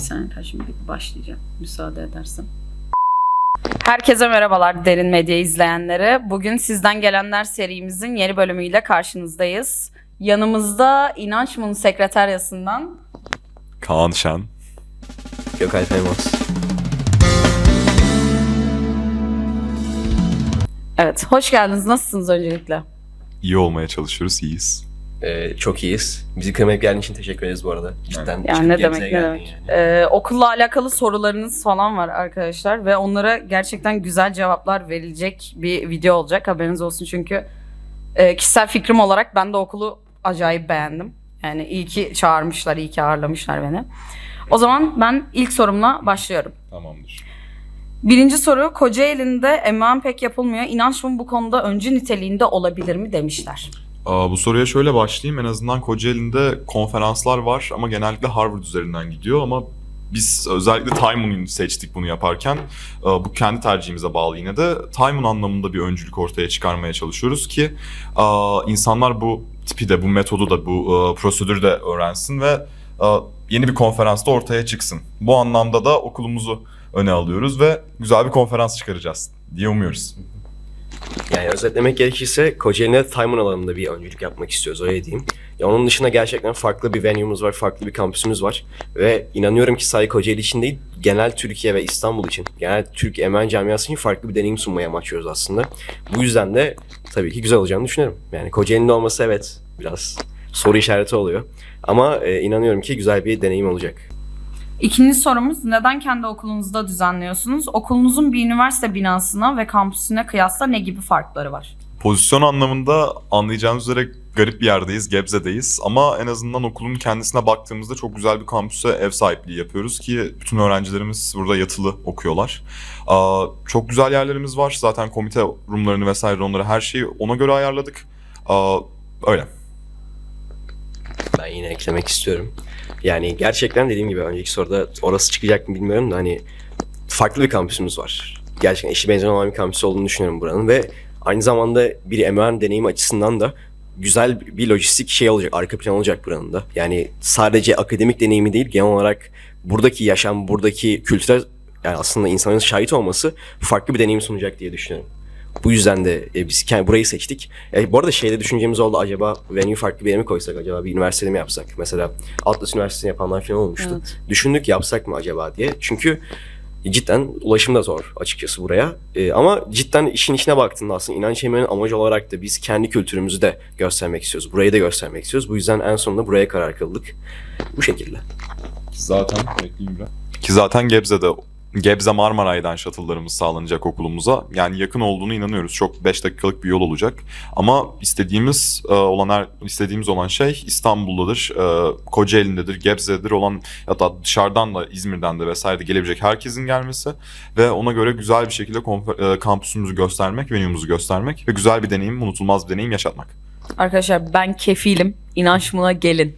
Bir saniye ben şimdi başlayacağım. Müsaade edersen. Herkese merhabalar Derin Medya izleyenleri. Bugün Sizden Gelenler serimizin yeni bölümüyle karşınızdayız. Yanımızda İnançmın sekreteryasından Kaan Şen. Gökalp Elmas. Evet, hoş geldiniz. Nasılsınız öncelikle? İyi olmaya çalışıyoruz, iyiyiz. Ee, çok iyiyiz. Bizi kırmayıp geldiğin için teşekkür ederiz bu arada. Cidden. Yani ne demek ne demek. yani. Ee, okulla alakalı sorularınız falan var arkadaşlar ve onlara gerçekten güzel cevaplar verilecek bir video olacak. Haberiniz olsun çünkü e, kişisel fikrim olarak ben de okulu acayip beğendim. Yani iyi ki çağırmışlar, iyi ki ağırlamışlar beni. O zaman ben ilk sorumla başlıyorum. Tamamdır. Birinci soru Kocaeli'nde eman pek yapılmıyor. İnanç mı bu konuda öncü niteliğinde olabilir mi demişler. Bu soruya şöyle başlayayım. En azından Kocaeli'nde konferanslar var ama genellikle Harvard üzerinden gidiyor ama biz özellikle Taimun'u seçtik bunu yaparken. Bu kendi tercihimize bağlı yine de. Taimun anlamında bir öncülük ortaya çıkarmaya çalışıyoruz ki insanlar bu tipi de, bu metodu da, bu prosedürü de öğrensin ve yeni bir konferansta ortaya çıksın. Bu anlamda da okulumuzu öne alıyoruz ve güzel bir konferans çıkaracağız diye umuyoruz. Yani özetlemek gerekirse Kocaeli'nde Taymun alanında bir öncülük yapmak istiyoruz öyle diyeyim. Ya onun dışında gerçekten farklı bir venue'muz var, farklı bir kampüsümüz var. Ve inanıyorum ki sadece Kocaeli için değil, genel Türkiye ve İstanbul için, genel Türk Emen Camiası için farklı bir deneyim sunmaya amaçlıyoruz aslında. Bu yüzden de tabii ki güzel olacağını düşünüyorum. Yani Kocaeli'nin olması evet biraz soru işareti oluyor. Ama e, inanıyorum ki güzel bir deneyim olacak. İkinci sorumuz neden kendi okulunuzda düzenliyorsunuz? Okulunuzun bir üniversite binasına ve kampüsüne kıyasla ne gibi farkları var? Pozisyon anlamında anlayacağınız üzere garip bir yerdeyiz, Gebze'deyiz. Ama en azından okulun kendisine baktığımızda çok güzel bir kampüse ev sahipliği yapıyoruz ki bütün öğrencilerimiz burada yatılı okuyorlar. Aa, çok güzel yerlerimiz var. Zaten komite roomlarını vesaire onları her şeyi ona göre ayarladık. Aa, öyle. Ben yine eklemek istiyorum. Yani gerçekten dediğim gibi önceki soruda orası çıkacak mı bilmiyorum da hani farklı bir kampüsümüz var. Gerçekten eşi benzer olan bir kampüs olduğunu düşünüyorum buranın ve aynı zamanda bir MÖN deneyimi açısından da güzel bir lojistik şey olacak, arka plan olacak buranın da. Yani sadece akademik deneyimi değil, genel olarak buradaki yaşam, buradaki kültüre yani aslında insanın şahit olması farklı bir deneyim sunacak diye düşünüyorum. Bu yüzden de e, biz kendi burayı seçtik. E, bu arada şeyde düşüncemiz oldu acaba venue farklı bir yere mi koysak acaba bir üniversitede mi yapsak? Mesela Atlas Üniversitesi'ni yapanlar falan olmuştu. Evet. Düşündük yapsak mı acaba diye. Çünkü cidden ulaşım da zor açıkçası buraya. E, ama cidden işin içine baktığında aslında inanç emeğinin amacı olarak da biz kendi kültürümüzü de göstermek istiyoruz. Burayı da göstermek istiyoruz. Bu yüzden en sonunda buraya karar kıldık. Bu şekilde. Zaten Ki zaten Gebze'de Gebze Marmaray'dan shuttle'larımız sağlanacak okulumuza. Yani yakın olduğunu inanıyoruz. Çok 5 dakikalık bir yol olacak. Ama istediğimiz e, olan her, istediğimiz olan şey İstanbul'dadır, e, Kocaeli'ndedir, Gebze'dedir olan hatta dışarıdan da İzmir'den de vesaire de gelebilecek herkesin gelmesi ve ona göre güzel bir şekilde konfer- e, kampüsümüzü göstermek, venue'muzu göstermek ve güzel bir deneyim, unutulmaz bir deneyim yaşatmak. Arkadaşlar ben kefilim. İnanç buna gelin.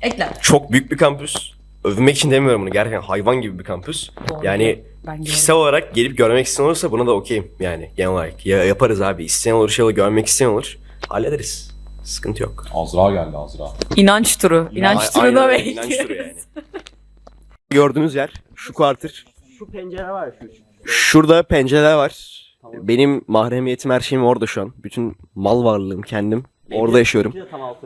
Ekle. Çok büyük bir kampüs. Övünmek için demiyorum bunu. Gerçekten hayvan gibi bir kampüs. Doğru. Yani Ben. Kişisel olarak gelip görmek isteyen olursa buna da okeyim yani genel olarak. Ya, yaparız abi. İsteyen olur şey olur görmek isteyen olur. Hallederiz. Sıkıntı yok. Azra geldi Azra. İnanç turu. İnanç A- turuna aynen öyle, inanç turu bekliyoruz. yani. Gördüğünüz yer şu quarter. Şu pencere var şu. Şurada pencereler var. Benim mahremiyetim her şeyim orada şu an. Bütün mal varlığım kendim. Orada yaşıyorum.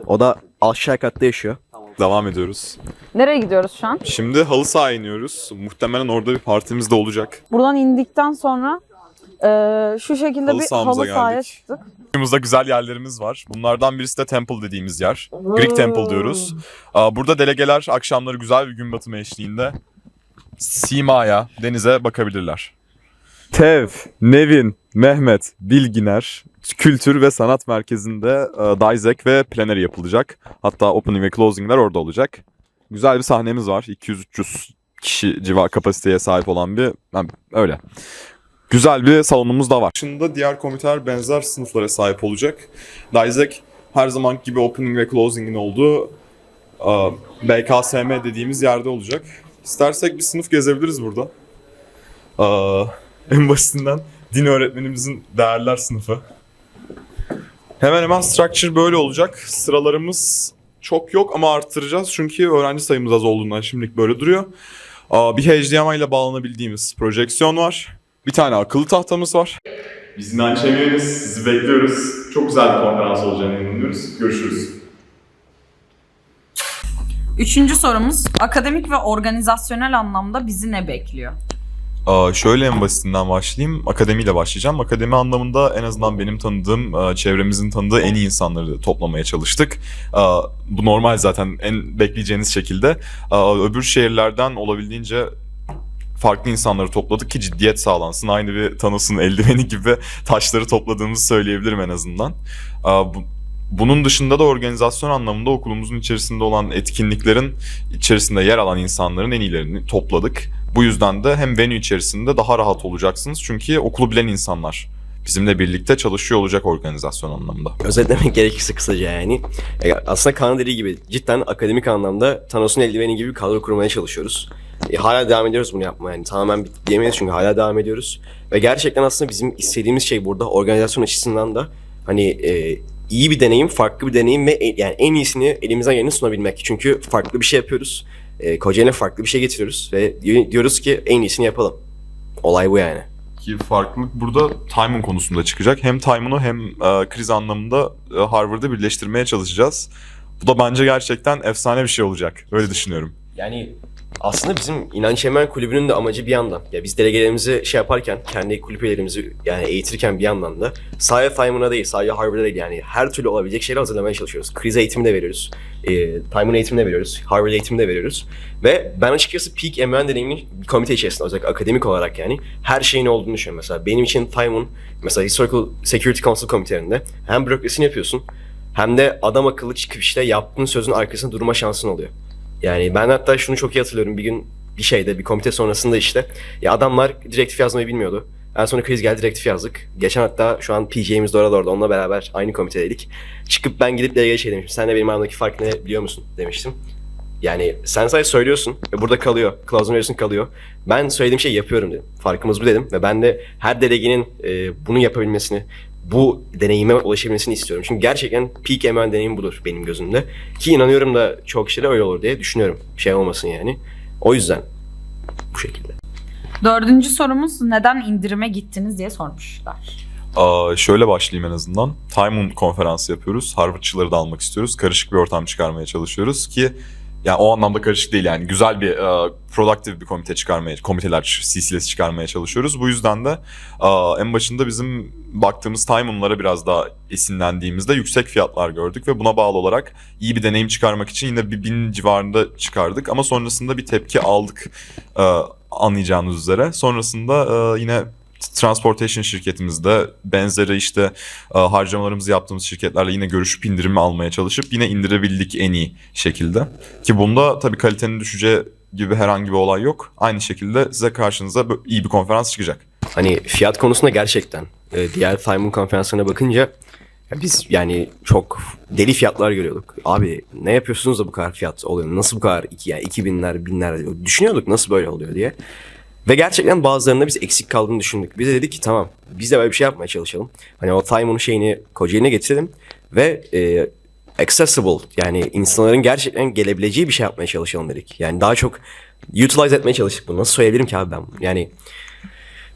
O da aşağı katta yaşıyor. Devam ediyoruz. Nereye gidiyoruz şu an? Şimdi halı saha iniyoruz. Muhtemelen orada bir partimiz de olacak. Buradan indikten sonra eee, şu şekilde Halı bir halı sahaya geldik. çıktık. Yanımızda güzel yerlerimiz var. Bunlardan birisi de Temple dediğimiz yer. Greek Temple diyoruz. Aa, Burada delegeler akşamları güzel bir gün batımı eşliğinde Sima'ya, denize bakabilirler. Tev, Nevin, Mehmet, Bilginer Kültür ve Sanat Merkezi'nde e, Dizek ve Plenary yapılacak. Hatta opening ve closingler orada olacak. Güzel bir sahnemiz var. 200-300 kişi civar kapasiteye sahip olan bir... yani öyle. Güzel bir salonumuz da var. Dışında diğer komiteler benzer sınıflara sahip olacak. Dizek her zaman gibi opening ve closing'in olduğu e, BKSM dediğimiz yerde olacak. İstersek bir sınıf gezebiliriz burada. E, en basitinden din öğretmenimizin değerler sınıfı. Hemen hemen structure böyle olacak. Sıralarımız çok yok ama arttıracağız çünkü öğrenci sayımız az olduğundan şimdilik böyle duruyor. Aa, bir HDMI ile bağlanabildiğimiz projeksiyon var. Bir tane akıllı tahtamız var. Biz inanç. Sizi bekliyoruz. Çok güzel bir konferans olacağını inanıyoruz. Görüşürüz. Üçüncü sorumuz akademik ve organizasyonel anlamda bizi ne bekliyor? Şöyle en basitinden başlayayım. Akademiyle başlayacağım. Akademi anlamında en azından benim tanıdığım, çevremizin tanıdığı en iyi insanları toplamaya çalıştık. Bu normal zaten en bekleyeceğiniz şekilde. Öbür şehirlerden olabildiğince farklı insanları topladık ki ciddiyet sağlansın. Aynı bir Thanos'un eldiveni gibi taşları topladığımızı söyleyebilirim en azından. Bunun dışında da organizasyon anlamında okulumuzun içerisinde olan etkinliklerin içerisinde yer alan insanların en iyilerini topladık. Bu yüzden de hem venue içerisinde daha rahat olacaksınız. Çünkü okulu bilen insanlar bizimle birlikte çalışıyor olacak organizasyon anlamında. Özetlemek gerekirse kısaca yani. E, aslında Kaan'ın dediği gibi cidden akademik anlamda Thanos'un eldiveni gibi bir kadro kurmaya çalışıyoruz. E, hala devam ediyoruz bunu yapmaya. Yani tamamen diyemeyiz çünkü hala devam ediyoruz. Ve gerçekten aslında bizim istediğimiz şey burada organizasyon açısından da hani e, iyi bir deneyim, farklı bir deneyim ve e- yani en iyisini elimizden geleni sunabilmek. Çünkü farklı bir şey yapıyoruz. E, Kocaeli'ne farklı bir şey getiriyoruz ve di- diyoruz ki en iyisini yapalım. Olay bu yani. Ki farklılık burada timing konusunda çıkacak. Hem timing'u hem e, kriz anlamında e, Harvard'ı birleştirmeye çalışacağız. Bu da bence gerçekten efsane bir şey olacak. Öyle düşünüyorum. Yani aslında bizim İnanç Emen Kulübü'nün de amacı bir yandan. Ya biz delegelerimizi şey yaparken, kendi kulüp üyelerimizi yani eğitirken bir yandan da sadece Timon'a değil, sadece Harvard'a değil yani her türlü olabilecek şeyleri hazırlamaya çalışıyoruz. Kriz eğitimi de veriyoruz. E, Timon eğitimi de veriyoruz. Harvard eğitimi de veriyoruz. Ve ben açıkçası Peak Emen deneyimini komite içerisinde özellikle akademik olarak yani her şeyin olduğunu düşünüyorum. Mesela benim için Timon, mesela Historical Security Council komitelerinde hem bürokrasini yapıyorsun hem de adam akıllı çıkıp işte yaptığın sözün arkasında durma şansın oluyor. Yani ben hatta şunu çok iyi hatırlıyorum. Bir gün bir şeyde, bir komite sonrasında işte. Ya adamlar direktif yazmayı bilmiyordu. En sonra kriz geldi direktif yazdık. Geçen hatta şu an PJ'miz de orada orada. Onunla beraber aynı komitedeydik. Çıkıp ben gidip delegeye şey demiştim. Sen de benim aramdaki fark ne biliyor musun demiştim. Yani sen sadece söylüyorsun ve burada kalıyor. Clause'un veriyorsun kalıyor. Ben söylediğim şeyi yapıyorum dedim. Farkımız bu dedim. Ve ben de her delegenin e, bunu yapabilmesini, bu deneyime ulaşabilmesini istiyorum. Çünkü gerçekten peak MN deneyim budur benim gözümde. Ki inanıyorum da çok kişilere öyle olur diye düşünüyorum. Şey olmasın yani. O yüzden bu şekilde. Dördüncü sorumuz neden indirime gittiniz diye sormuşlar. Aa, şöyle başlayayım en azından. Timon konferansı yapıyoruz. Harvardçıları da almak istiyoruz. Karışık bir ortam çıkarmaya çalışıyoruz ki yani o anlamda karışık değil yani güzel bir e, productive bir komite çıkarmaya, komiteler CC'lesi çıkarmaya çalışıyoruz. Bu yüzden de e, en başında bizim baktığımız Timon'lara biraz daha esinlendiğimizde yüksek fiyatlar gördük ve buna bağlı olarak iyi bir deneyim çıkarmak için yine bir bin civarında çıkardık ama sonrasında bir tepki aldık e, anlayacağınız üzere. Sonrasında e, yine transportation şirketimizde benzeri işte e, harcamalarımızı yaptığımız şirketlerle yine görüşüp indirimi almaya çalışıp yine indirebildik en iyi şekilde. Ki bunda tabii kalitenin düşeceği gibi herhangi bir olay yok. Aynı şekilde size karşınıza iyi bir konferans çıkacak. Hani fiyat konusunda gerçekten e, diğer Timon konferanslarına bakınca biz yani çok deli fiyatlar görüyorduk. Abi ne yapıyorsunuz da bu kadar fiyat oluyor? Nasıl bu kadar iki, yani 2000'ler, binler düşünüyorduk nasıl böyle oluyor diye. Ve gerçekten bazılarında biz eksik kaldığını düşündük. Biz de dedik ki tamam biz de böyle bir şey yapmaya çalışalım. Hani o Timon'un şeyini Kocaeli'ne getirelim ve e, accessible yani insanların gerçekten gelebileceği bir şey yapmaya çalışalım dedik. Yani daha çok utilize etmeye çalıştık bunu. Nasıl söyleyebilirim ki abi ben? bunu? Yani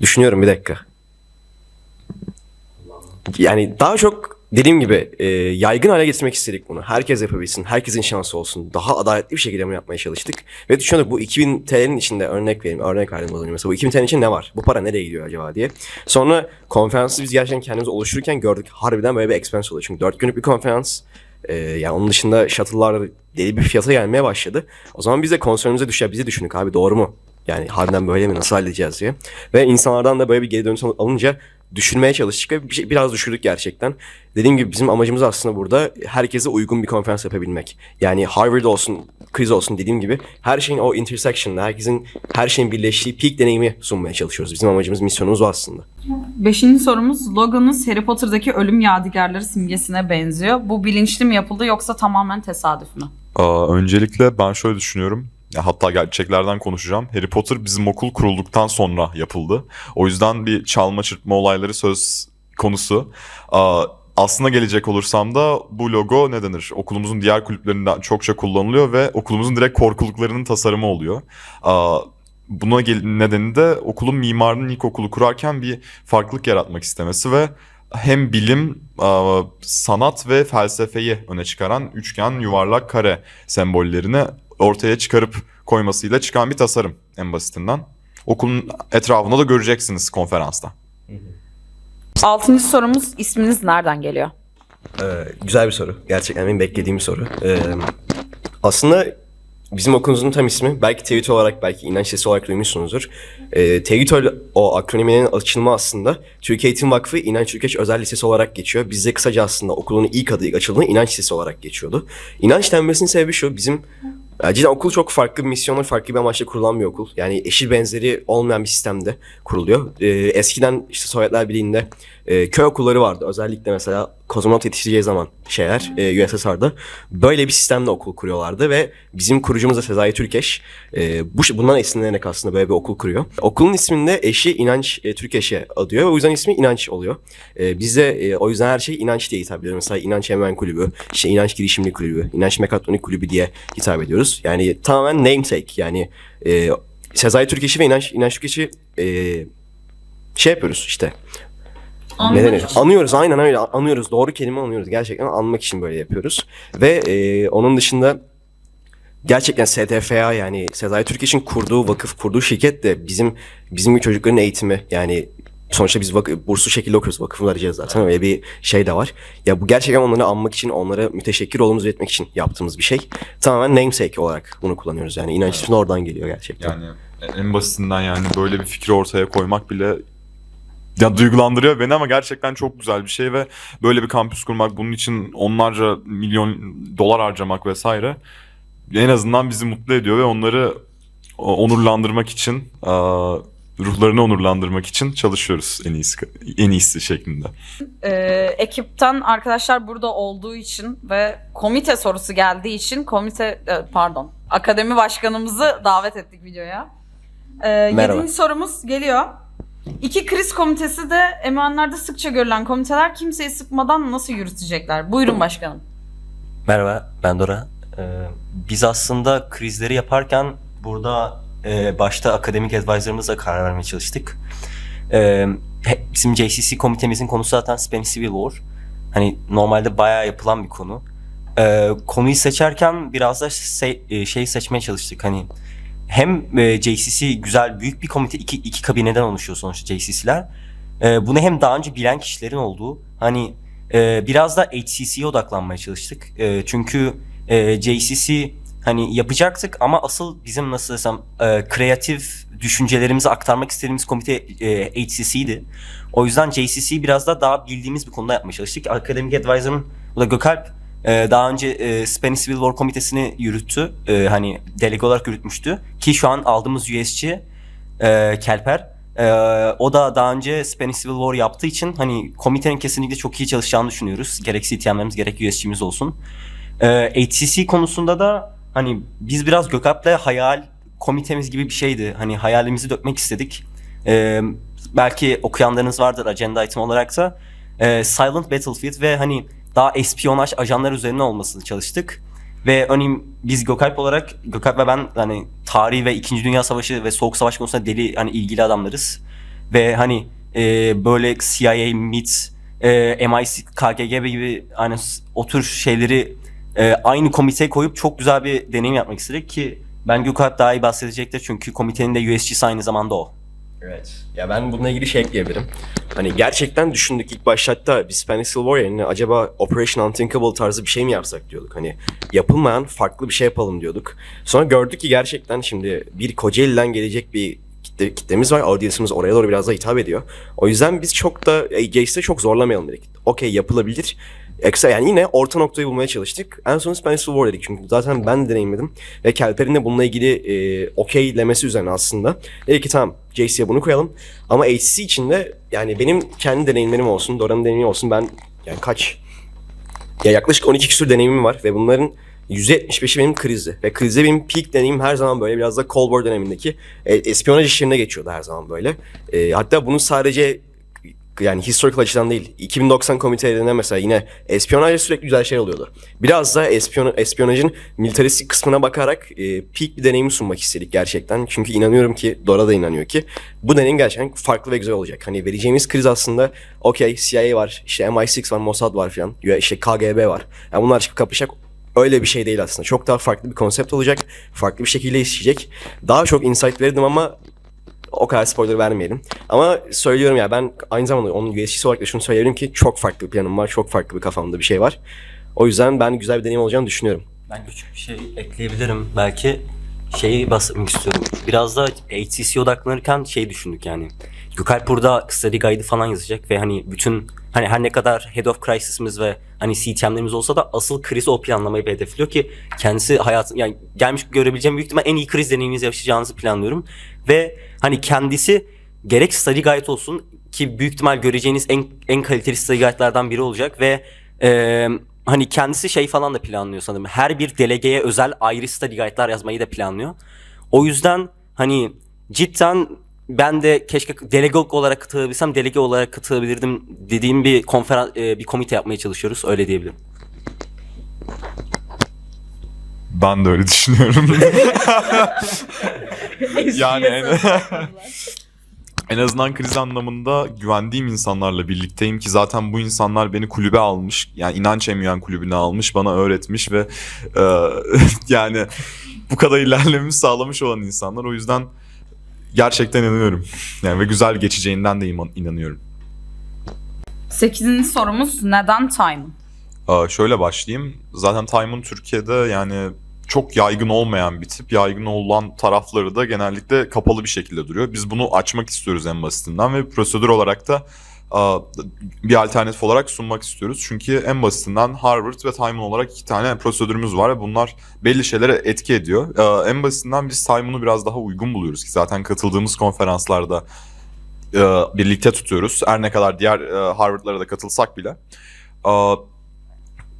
düşünüyorum bir dakika. Yani daha çok dediğim gibi e, yaygın hale getirmek istedik bunu. Herkes yapabilsin, herkesin şansı olsun. Daha adaletli bir şekilde bunu yapmaya çalıştık. Ve düşünüyorduk bu 2000 TL'nin içinde örnek vereyim, örnek verdim az önce. Mesela bu 2000 TL'nin için ne var? Bu para nereye gidiyor acaba diye. Sonra konferansı biz gerçekten kendimiz oluştururken gördük. Harbiden böyle bir expense oluyor. Çünkü 4 günlük bir konferans. E, yani onun dışında shuttle'lar deli bir fiyata gelmeye başladı. O zaman biz de konserimize düşer, bizi düşündük abi doğru mu? Yani harbiden böyle mi nasıl halledeceğiz diye. Ve insanlardan da böyle bir geri dönüş alınca düşürmeye çalıştık ve bir şey, biraz düşürdük gerçekten. Dediğim gibi bizim amacımız aslında burada herkese uygun bir konferans yapabilmek. Yani Harvard olsun, kriz olsun dediğim gibi her şeyin o intersection'da, herkesin her şeyin birleştiği peak deneyimi sunmaya çalışıyoruz. Bizim amacımız, misyonumuz o aslında. Beşinci sorumuz logonuz Harry Potter'daki ölüm yadigarları simgesine benziyor. Bu bilinçli mi yapıldı yoksa tamamen tesadüf mü? Aa, öncelikle ben şöyle düşünüyorum. Ya hatta gerçeklerden konuşacağım. Harry Potter bizim okul kurulduktan sonra yapıldı. O yüzden bir çalma çırpma olayları söz konusu. Aslına gelecek olursam da bu logo ne denir? Okulumuzun diğer kulüplerinden çokça kullanılıyor ve okulumuzun direkt korkuluklarının tasarımı oluyor. Aa, buna nedeni de okulun mimarının ilk okulu kurarken bir farklılık yaratmak istemesi ve hem bilim, sanat ve felsefeyi öne çıkaran üçgen, yuvarlak, kare sembollerini ortaya çıkarıp koymasıyla çıkan bir tasarım en basitinden. Okulun etrafında da göreceksiniz konferansta. Altıncı sorumuz isminiz nereden geliyor? Ee, güzel bir soru. Gerçekten benim beklediğim bir soru. Ee, aslında bizim okulumuzun tam ismi belki TEÜT olarak belki inanç sesi olarak duymuşsunuzdur. Ee, TEÜT o- akroniminin açılımı aslında Türkiye Eğitim Vakfı İnanç Türkeş Özel Lisesi olarak geçiyor. Bizde kısaca aslında okulun ilk adı ilk açıldığında İnanç Lisesi olarak geçiyordu. İnanç denmesinin sebebi şu bizim cidden okul çok farklı bir misyonla, farklı bir amaçla kurulan bir okul. Yani eşi benzeri olmayan bir sistemde kuruluyor. Ee, eskiden işte Sovyetler Birliği'nde e, köy okulları vardı. Özellikle mesela kozmonot yetişeceği zaman şeyler e, USSR'da böyle bir sistemde okul kuruyorlardı ve bizim kurucumuz da Sezai Türkeş e, bu bundan esinlenerek aslında böyle bir okul kuruyor. Okulun isminde eşi İnanç e, Türkeş'e adıyor ve o yüzden ismi İnanç oluyor. E, bizde e, o yüzden her şey İnanç diye hitap ediyoruz. Mesela İnanç Hemen Kulübü, işte İnanç Girişimli Kulübü, İnanç Mekatronik Kulübü diye hitap ediyoruz. Yani tamamen namesake yani e, Sezai Türkeş'i ve İnanç, İnanç Türkeş'i e, şey yapıyoruz işte ne denir? Anıyoruz aynen öyle anıyoruz. Doğru kelime anıyoruz. Gerçekten anmak için böyle yapıyoruz. Ve e, onun dışında gerçekten STFA yani Sezai Türkeş'in kurduğu vakıf, kurduğu şirket de bizim bizim çocukların eğitimi yani sonuçta biz vak- burslu şekilde okuyoruz. Vakıfını arayacağız zaten. Öyle bir şey de var. Ya bu gerçekten onları anmak için, onlara müteşekkir olduğumuzu etmek için yaptığımız bir şey. Tamamen namesake olarak bunu kullanıyoruz. Yani inanç ismi oradan geliyor gerçekten. Yani en basitinden yani böyle bir fikri ortaya koymak bile ya duygulandırıyor beni ama gerçekten çok güzel bir şey ve böyle bir kampüs kurmak bunun için onlarca milyon dolar harcamak vesaire en azından bizi mutlu ediyor ve onları onurlandırmak için ruhlarını onurlandırmak için çalışıyoruz en iyisi en iyisi şeklinde. Ee, ekipten arkadaşlar burada olduğu için ve komite sorusu geldiği için komite e, pardon akademi başkanımızı davet ettik videoya. Ee, Merhaba. yedinci sorumuz geliyor. İki kriz komitesi de emanlarda sıkça görülen komiteler kimseyi sıkmadan nasıl yürütecekler? Buyurun başkanım. Merhaba, ben Dora. Ee, biz aslında krizleri yaparken burada e, başta akademik advisor'ımızla karar vermeye çalıştık. Ee, bizim JCC komitemizin konusu zaten Spanish Civil War. Hani normalde bayağı yapılan bir konu. Ee, konuyu seçerken biraz da e, şey seçmeye çalıştık. Hani hem e, JCC güzel büyük bir komite iki, iki kabineden oluşuyor sonuçta JCC'ler. Ee, bunu hem daha önce bilen kişilerin olduğu hani ee, biraz da HCC'ye odaklanmaya çalıştık. Ee, çünkü e, JCC hani yapacaktık ama asıl bizim nasıl desem e, kreatif düşüncelerimizi aktarmak istediğimiz komite e, HCC'ydi. O yüzden JCC biraz da daha bildiğimiz bir konuda yapmaya çalıştık. Akademik Advisor'ım o da Gökalp e, daha önce e, Spanish Civil War komitesini yürüttü. E, hani delege olarak yürütmüştü. Ki şu an aldığımız USC e, Kelper. Ee, o da daha önce Spanish Civil War yaptığı için hani komitenin kesinlikle çok iyi çalışacağını düşünüyoruz. Gerek CTM'lerimiz gerek USG'miz olsun. Ee, HCC konusunda da hani biz biraz Gökalp'le hayal komitemiz gibi bir şeydi. Hani hayalimizi dökmek istedik. Ee, belki okuyanlarınız vardır agenda item olarak da. Ee, Silent Battlefield ve hani daha espiyonaj ajanlar üzerine olmasını çalıştık. Ve örneğin biz Gökalp olarak, Gökalp ve ben hani tarihi ve 2. Dünya Savaşı ve Soğuk Savaş konusunda deli hani ilgili adamlarız. Ve hani e, böyle CIA, MIT, e, MI6, KGB gibi hani o tür şeyleri e, aynı komiteye koyup çok güzel bir deneyim yapmak istedik ki ben Gökalp daha iyi bahsedecektir çünkü komitenin de USG'si aynı zamanda o. Evet. Ya ben bununla ilgili şey ekleyebilirim. Hani gerçekten düşündük ilk başta hatta biz Spanish Civil War acaba Operation Unthinkable tarzı bir şey mi yapsak diyorduk. Hani yapılmayan farklı bir şey yapalım diyorduk. Sonra gördük ki gerçekten şimdi bir Kocaeli'den gelecek bir kitle, kitlemiz var. Audience'ımız oraya doğru biraz da hitap ediyor. O yüzden biz çok da AJS'de çok zorlamayalım dedik. Okey yapılabilir. Eksa yani yine orta noktayı bulmaya çalıştık. En son Spanish War dedik çünkü zaten ben de deneyimledim. Ve Kelper'in de bununla ilgili e, okeylemesi üzerine aslında. Dedik ki tamam JC'ye bunu koyalım. Ama HC için de yani benim kendi deneyimlerim olsun, Dora'nın deneyimi olsun. Ben yani kaç? Ya yaklaşık 12 küsur deneyimim var ve bunların %75'i benim krizdi. Ve krizde benim peak deneyimim her zaman böyle biraz da Cold War dönemindeki e, espiyonaj işlerine geçiyordu her zaman böyle. E, hatta bunu sadece yani historical açıdan değil. 2090 komitelerinde mesela yine espiyonajda sürekli güzel şey oluyordu. Biraz da espiyon, espiyonajın militaristik kısmına bakarak e, peak bir deneyimi sunmak istedik gerçekten. Çünkü inanıyorum ki Dora da inanıyor ki bu deneyim gerçekten farklı ve güzel olacak. Hani vereceğimiz kriz aslında okey CIA var, işte MI6 var, Mossad var falan, ya işte KGB var. Yani bunlar çıkıp kapışacak öyle bir şey değil aslında. Çok daha farklı bir konsept olacak. Farklı bir şekilde işleyecek. Daha çok insight verirdim ama o kadar spoiler vermeyelim. Ama söylüyorum ya ben aynı zamanda onun USG'si olarak da şunu söyleyebilirim ki çok farklı bir planım var. Çok farklı bir kafamda bir şey var. O yüzden ben güzel bir deneyim olacağını düşünüyorum. Ben küçük bir şey ekleyebilirim. Belki şeyi basmak istiyorum. Biraz da HCC odaklanırken şey düşündük yani. Gökalp burada study guide'ı falan yazacak ve hani bütün hani her ne kadar head of crisis'imiz ve hani CTM'lerimiz olsa da asıl krizi o planlamayı hedefliyor ki kendisi hayatın yani gelmiş görebileceğim büyük ihtimal en iyi kriz deneyiminizi yaşayacağınızı planlıyorum. Ve hani kendisi gerek study guide olsun ki büyük ihtimal göreceğiniz en en kaliteli study guide'lardan biri olacak ve eee hani kendisi şey falan da planlıyor sanırım. Her bir delegeye özel ayrı study guide'lar yazmayı da planlıyor. O yüzden hani cidden ben de keşke delege olarak katılabilsem delege olarak katılabilirdim dediğim bir konferans bir komite yapmaya çalışıyoruz öyle diyebilirim. Ben de öyle düşünüyorum. yani en, en azından kriz anlamında güvendiğim insanlarla birlikteyim ki zaten bu insanlar beni kulübe almış. Yani inanç emüyen kulübüne almış, bana öğretmiş ve e, yani bu kadar ilerlememi sağlamış olan insanlar. O yüzden gerçekten inanıyorum. Yani ve güzel geçeceğinden de iman- inanıyorum. Sekizinci sorumuz neden Timon? Aa, şöyle başlayayım. Zaten Timon Türkiye'de yani çok yaygın olmayan bir tip. Yaygın olan tarafları da genellikle kapalı bir şekilde duruyor. Biz bunu açmak istiyoruz en basitinden ve prosedür olarak da bir alternatif olarak sunmak istiyoruz. Çünkü en basitinden Harvard ve Timon olarak iki tane prosedürümüz var ve bunlar belli şeylere etki ediyor. En basitinden biz Timon'u biraz daha uygun buluyoruz ki zaten katıldığımız konferanslarda birlikte tutuyoruz. Her ne kadar diğer Harvard'lara da katılsak bile.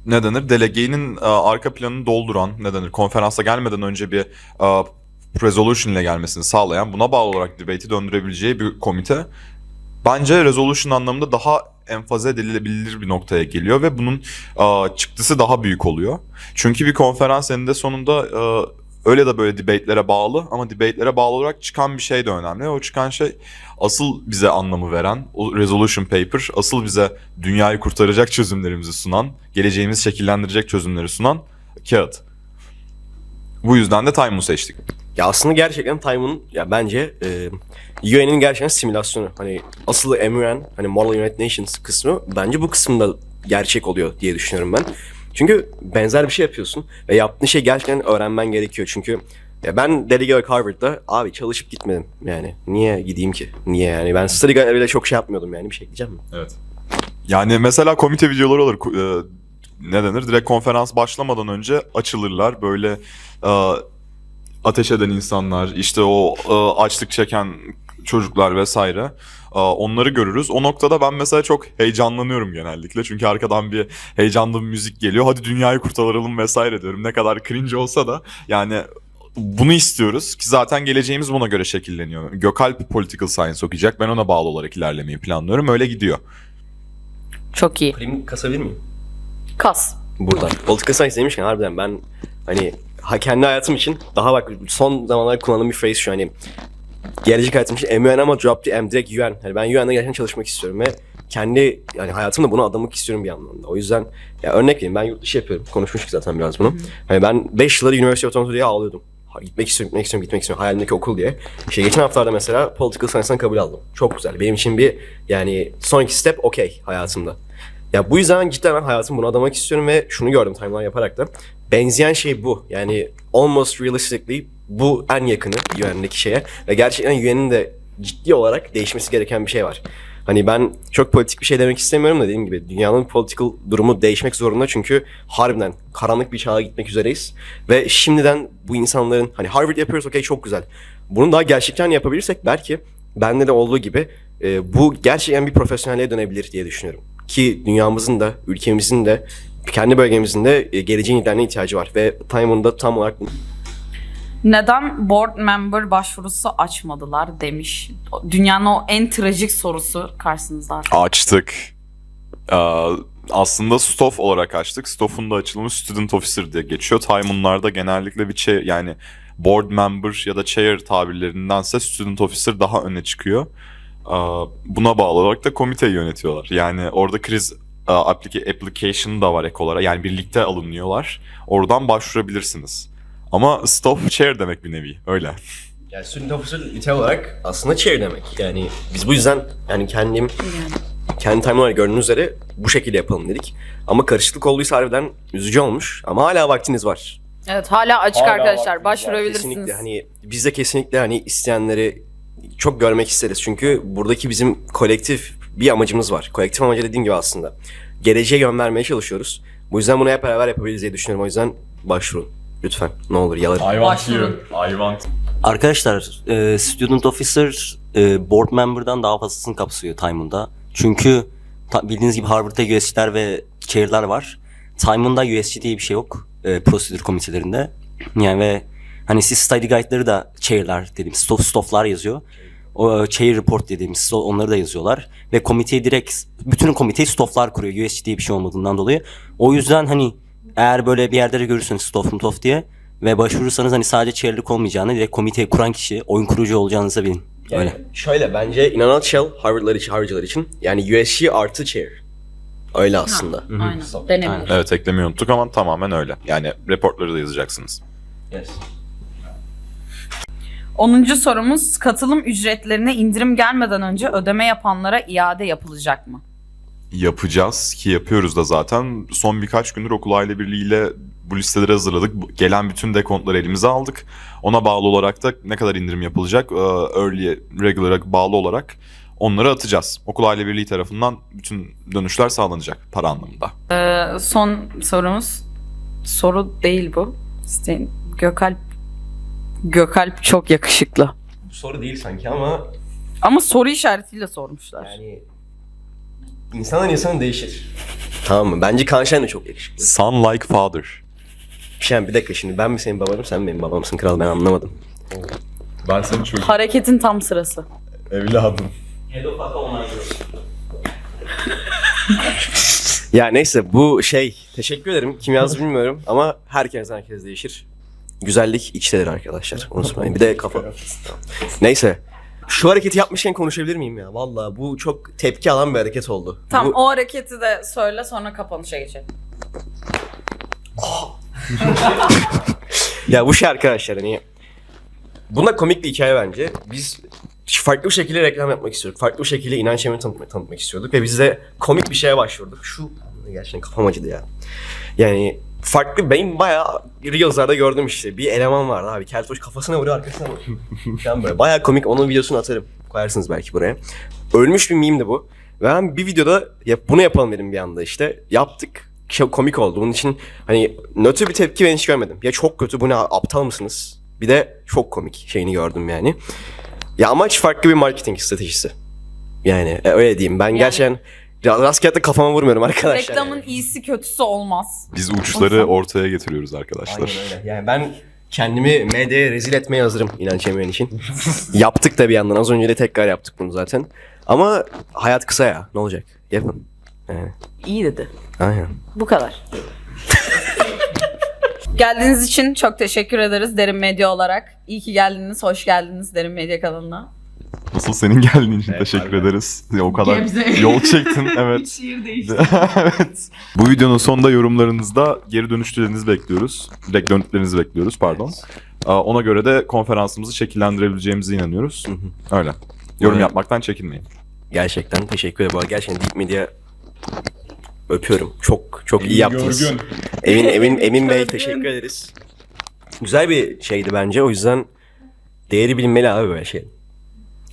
Ne denir? Delegenin arka planını dolduran, ne denir? Konferansa gelmeden önce bir resolution ile gelmesini sağlayan, buna bağlı olarak debate'i döndürebileceği bir komite. Bence resolution anlamında daha emfaze edilebilir bir noktaya geliyor ve bunun e, çıktısı daha büyük oluyor. Çünkü bir konferans eninde sonunda e, öyle de böyle debate'lere bağlı ama debate'lere bağlı olarak çıkan bir şey de önemli. O çıkan şey asıl bize anlamı veren, o resolution paper, asıl bize dünyayı kurtaracak çözümlerimizi sunan, geleceğimizi şekillendirecek çözümleri sunan kağıt. Bu yüzden de Time'u seçtik. Ya aslında gerçekten Time'ın ya bence e, UN'in gerçekten simülasyonu. Hani asıl MUN hani Model United Nations kısmı bence bu kısımda gerçek oluyor diye düşünüyorum ben. Çünkü benzer bir şey yapıyorsun ve yaptığın şey gerçekten öğrenmen gerekiyor. Çünkü ya ben olarak Harvard'da abi çalışıp gitmedim yani. Niye gideyim ki? Niye yani? Ben study guide'la bile çok şey yapmıyordum yani. Bir şey diyeceğim mi? Evet. Yani mesela komite videoları olur. Ku- e, ne denir? Direkt konferans başlamadan önce açılırlar. Böyle e, ateş eden insanlar, işte o e, açlık çeken çocuklar vesaire. E, onları görürüz. O noktada ben mesela çok heyecanlanıyorum genellikle. Çünkü arkadan bir heyecanlı bir müzik geliyor. Hadi dünyayı kurtaralım vesaire diyorum. Ne kadar cringe olsa da yani bunu istiyoruz ki zaten geleceğimiz buna göre şekilleniyor. Gökalp Political Science okuyacak. Ben ona bağlı olarak ilerlemeyi planlıyorum. Öyle gidiyor. Çok iyi. Klimi kasabilir miyim? Kas. Buradan. Political Science demişken harbiden ben hani ha, kendi hayatım için daha bak son zamanlarda kullandığım bir phrase şu hani gelecek hayatım için MUN ama drop the M direkt UN. Hani ben UN'de gerçekten çalışmak istiyorum ve kendi yani hayatımda bunu adamak istiyorum bir anlamda. O yüzden ya örnek vereyim ben yurt dışı yapıyorum. Konuşmuştuk zaten biraz bunu. Hani ben 5 yılları University of Toronto diye ağlıyordum. Ha, Gitmek istiyorum, gitmek istiyorum, gitmek istiyorum. Hayalimdeki okul diye. İşte geçen haftalarda mesela Political Science'dan kabul aldım. Çok güzel. Benim için bir yani sonraki step okey hayatımda. Ya bu yüzden cidden ben hayatımı buna adamak istiyorum ve şunu gördüm timeline yaparak da. Benzeyen şey bu. Yani almost realistically bu en yakını UN'deki şeye. Ve gerçekten UN'in de ciddi olarak değişmesi gereken bir şey var. Hani ben çok politik bir şey demek istemiyorum da dediğim gibi dünyanın political durumu değişmek zorunda çünkü harbiden karanlık bir çağa gitmek üzereyiz. Ve şimdiden bu insanların hani Harvard yapıyoruz okey çok güzel. Bunu daha gerçekten yapabilirsek belki bende de olduğu gibi e, bu gerçekten bir profesyonelliğe dönebilir diye düşünüyorum. Ki dünyamızın da ülkemizin de kendi bölgemizin de e, geleceğin liderine ihtiyacı var ve Time'ın da tam olarak Neden board member başvurusu açmadılar demiş. Dünyanın o en trajik sorusu karşınızda. Açtık. Ee, aslında Stoff olarak açtık. Stoff'un da açılımı Student Officer diye geçiyor. Time'unlarda genellikle bir chair yani board member ya da chair tabirlerindense Student Officer daha öne çıkıyor. Buna bağlı olarak da komiteyi yönetiyorlar. Yani orada kriz applica- application da var ek olarak. Yani birlikte alınıyorlar. Oradan başvurabilirsiniz. Ama Stoff chair demek bir nevi. Öyle. Yani student officer nitel olarak aslında chair demek. Yani biz bu yüzden yani kendim kendi time olarak gördüğünüz üzere bu şekilde yapalım dedik. Ama karışıklık olduysa harbiden üzücü olmuş. Ama hala vaktiniz var. Evet hala açık Hala arkadaşlar. var. Başvurabilirsiniz. Kesinlikle hani biz de kesinlikle hani isteyenleri çok görmek isteriz. Çünkü buradaki bizim kolektif bir amacımız var. Kolektif amacı dediğim gibi aslında. Geleceğe yön vermeye çalışıyoruz. Bu yüzden bunu hep beraber yapabiliriz diye düşünüyorum. O yüzden başvurun. Lütfen. Ne olur yalarım. I want Başvurun. I want Arkadaşlar, e, Student Officer e, Board Member'dan daha fazlasını kapsıyor Time'ında. Çünkü ta- bildiğiniz gibi Harvard'da USC'ler ve chair'lar var. Time'ında USC diye bir şey yok. E, prosedür komitelerinde. Yani ve hani siz study guide'ları da chair'lar dediğimiz stof stoflar yazıyor. O chair report dediğimiz onları da yazıyorlar. Ve komiteyi direkt, bütün komiteyi stoflar kuruyor. USC diye bir şey olmadığından dolayı. O yüzden hani eğer böyle bir yerde de görürseniz stof mutof diye ve başvurursanız hani sadece chair'lik olmayacağını direkt komiteyi kuran kişi, oyun kurucu olacağınızı bilin. Yani Öyle. Şöyle bence in a nutshell Harvard'lar için, Harvard'cılar için yani USC artı chair. Öyle aslında. Aynen. Denebilir. Aynen. Evet eklemeyi unuttuk ama tamamen öyle. Yani reportları da yazacaksınız. Yes. 10. sorumuz katılım ücretlerine indirim gelmeden önce ödeme yapanlara iade yapılacak mı? Yapacağız ki yapıyoruz da zaten. Son birkaç gündür okul aile birliğiyle bu listeleri hazırladık. Gelen bütün dekontları elimize aldık. Ona bağlı olarak da ne kadar indirim yapılacak, e, early, regular'a bağlı olarak onları atacağız. Okul aile birliği tarafından bütün dönüşler sağlanacak para anlamında. Ee, son sorumuz soru değil bu. İşte Gökalp Gökalp çok yakışıklı. Bu soru değil sanki ama Ama soru işaretiyle sormuşlar. yani insandan insana değişir. Tamam mı? Bence Kaan de çok yakışıklı. Son like father. Şen bir dakika şimdi ben mi senin babanım sen mi benim babamsın kral ben anlamadım. Ben senin çocuk Hareketin tam sırası. evladım. Ya neyse bu şey teşekkür ederim. Kim yazdı bilmiyorum ama herkes herkes değişir. Güzellik içtedir arkadaşlar. Unutmayın. Bir de kafa. Neyse. Şu hareketi yapmışken konuşabilir miyim ya? Vallahi bu çok tepki alan bir hareket oldu. Tamam Bu- o hareketi de söyle sonra kapanışa geçelim. Ya bu şey arkadaşlar hani buna komik bir hikaye bence. Biz farklı bir şekilde reklam yapmak istiyorduk. Farklı bir şekilde inanç evini tanıtmak, tanıtmak istiyorduk ve biz de komik bir şeye başvurduk. Şu gerçekten kafam acıdı ya. Yani farklı benim bayağı Reels'larda gördüm işte. Bir eleman vardı abi. Keltoş kafasına vuruyor arkasına vuruyor. Falan böyle. Bayağı komik. Onun videosunu atarım. Koyarsınız belki buraya. Ölmüş bir meme de bu. Ve ben bir videoda yap, bunu yapalım dedim bir anda işte. Yaptık. Çok komik oldu. Bunun için hani nötr bir tepki ben hiç görmedim. Ya çok kötü bu ne aptal mısınız? Bir de çok komik şeyini gördüm yani. Ya amaç farklı bir marketing stratejisi. Yani e, öyle diyeyim. Ben gerçekten ra- rastgele kafama vurmuyorum arkadaşlar. Reklamın yani. iyisi kötüsü olmaz. Biz uçları ortaya getiriyoruz arkadaşlar. Aynen öyle. Yani ben kendimi medyaya rezil etmeye hazırım inanç yemeğin için. yaptık da bir yandan. Az önce de tekrar yaptık bunu zaten. Ama hayat kısa ya. Ne olacak? Yapın. Yani, İyi dedi. aynen. Bu kadar. Geldiğiniz için çok teşekkür ederiz Derin Medya olarak. İyi ki geldiniz, hoş geldiniz Derin Medya kanalına. Nasıl senin geldiğin için Evet, teşekkür harbiden. ederiz. Ya, O kadar Gebze. yol çektin evet. Şiir değişti. evet. Bu videonun sonunda yorumlarınızda geri dönüşlerinizi bekliyoruz. Direkt dönütlerinizi bekliyoruz pardon. Aa, Ona göre de konferansımızı şekillendirebileceğimize inanıyoruz. Öyle. Yorum Evet. yapmaktan çekinmeyin. Gerçekten teşekkür ederim. Gerçekten Deep Media öpüyorum. Çok çok iyi yaptınız. Emin Emin Emin Bey Görgün. teşekkür ederiz. Güzel bir şeydi bence. O yüzden değeri bilinmeli abi böyle şey.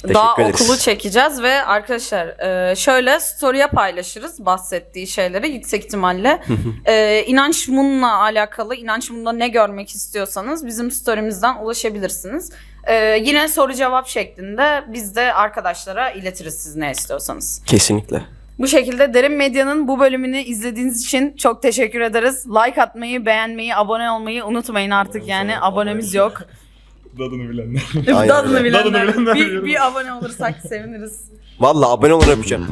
Teşekkür Daha ederiz. okulu çekeceğiz ve arkadaşlar e, şöyle story'e paylaşırız bahsettiği şeyleri yüksek ihtimalle. e, İnanç Mun'la alakalı, İnanç Mun'da ne görmek istiyorsanız bizim story'mizden ulaşabilirsiniz. E, yine soru cevap şeklinde biz de arkadaşlara iletiriz siz ne istiyorsanız. Kesinlikle. Bu şekilde Derin Medya'nın bu bölümünü izlediğiniz için çok teşekkür ederiz. Like atmayı, beğenmeyi, abone olmayı unutmayın artık yani abonemiz yok. Dadını bilenler. Aynen Dadını öyle. bilenler. Dadını bilenler bir, diyorum. bir abone olursak seviniriz. Valla abone olun öpeceğim.